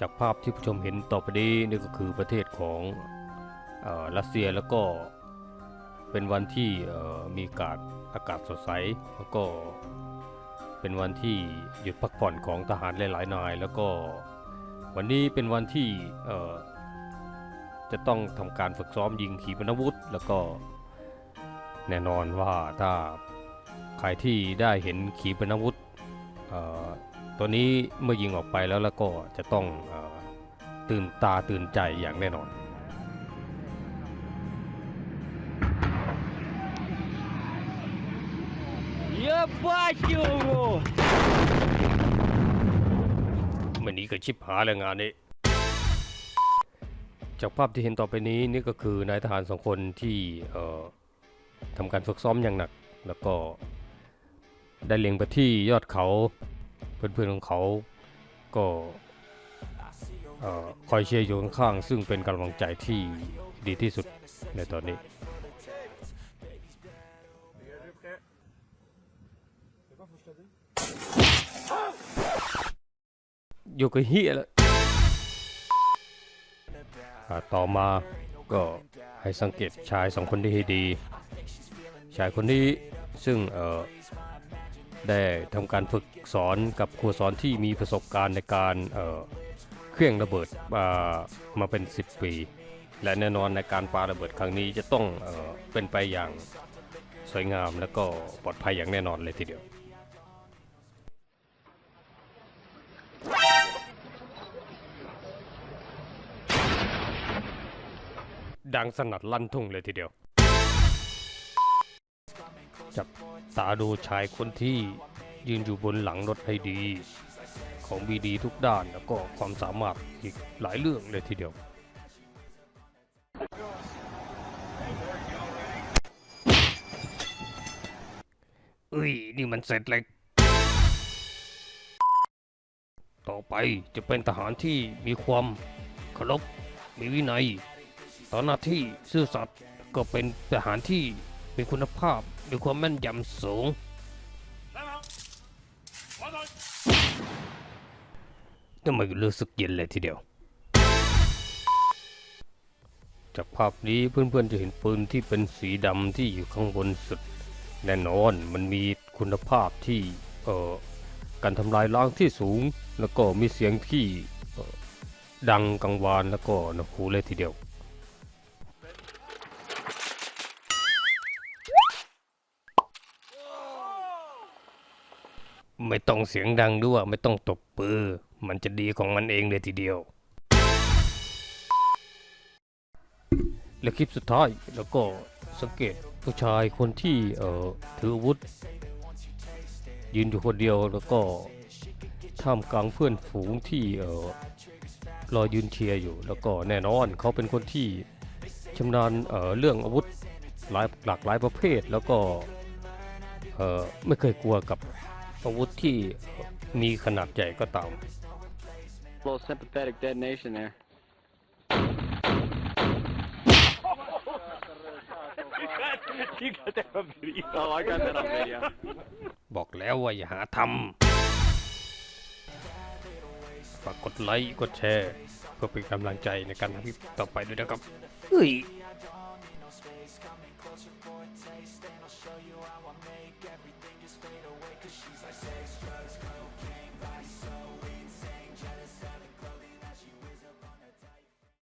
จากภาพที่ผู้ชมเห็นต่อไปนี้นี่ก็คือประเทศของรัสเซียแล้วก็เป็นวันที่มีอากาศอากาศสดใสแล้วก็เป็นวันที่หยุดพักผ่อนของทหารหลายๆนาย แล้วก็วันนี้เป็นวันที่จะต้องทำการฝึกซ้อมยิงขีปนาวุธ แล้วก็แน่นอนว่าถ้าใครที่ได้เห็นขีปนาวุธ ตัวนี้เมื่อยิงออกไปแล้วแล้วก็จะต้องเออตื่นตาตื่นใจอย่างแน่นอน Ебать его! ไม่หนี้ก็ชิบหายแล้วงานนี้ จากภาพที่เห็นต่อไปนี้นี่ก็คือนายทหารสองคนที่เอ่อทำการฝึกซ้อมอย่างหนัก แล้วก็ได้เล็งไปที่ยอดเขา เพื่อนๆของเขาก็เอ่อคอยเชียร์อยู่ข้างๆซึ่งเป็นกำลังใจที่ดีที่สุดในตอนนี้อยู่กับเฮียแล้วต่อมาก็ให้สังเกตชายสองคนนี้ให้ดี ชายคนนี้ซึ่งเอ่อ ได้ทำการฝึกสอนกับครูสอนที่มีประสบการณ์ในการเเครื่องระเบิดมามาเป็น 10 ปี และแน่นอนในการปาระเบิดครั้งนี้จะต้องเออเป็นไปอย่างสวยงามและก็ปลอดภัยอย่างแน่นอนเลยทีเดียวดังสนั่นลั่นทุ่งเลยทีเดียวจับ ตาดูชายคนที่ยืนอยู่บนหลังรถให้ดี ของมีดีทุกด้านแล้วก็ความสามารถอีกหลายเรื่องเลยทีเดียวเอ้ย นี่มันเสร็จเลยต่อไปจะเป็นทหารที่มีความเคารพมีวินัย ต่อหน้าที่ซื่อสัตย์ก็เป็นทหารที่มีคุณภาพ มีความแม่นยำสูง ทำไมรู้สึกเย็นเลยทีเดียว จากภาพนี้เพื่อนๆจะเห็นปืนที่เป็นสีดำที่อยู่ข้างบนสุด แน่นอนมันมีคุณภาพที่เอ่อการทำลายล้างที่สูง แล้วก็มีเสียงที่ดังกังวานแล้วก็หนวกหูเลยทีเดียว ไม่ต้องเสียงดังด้วยไม่ต้องตบปือ มันจะดีของมันเองเลยทีเดียว และคลิปสุดท้ายแล้วก็สังเกตผู้ชายคนที่เอ่อถืออาวุธ ยืนอยู่คนเดียวแล้วก็ท่ามกลางเพื่อนฝูงที่เอ่อรอยืนเชียร์อยู่ แล้วก็แน่นอนเขาเป็นคนที่ชำนาญเอ่อเรื่องอาวุธหลายหลากหลายประเภท แล้วก็เอ่อไม่เคยกลัวกับ อาวุธที่มีขนาดใหญ่ก็ตามบอกแล้วว่าอย่าหาทำฝากกดไลค์กดแชร์เพื่อเป็นกำลังใจในการทำคลิปต่อไปด้วยนะครับเฮ้ย she's like.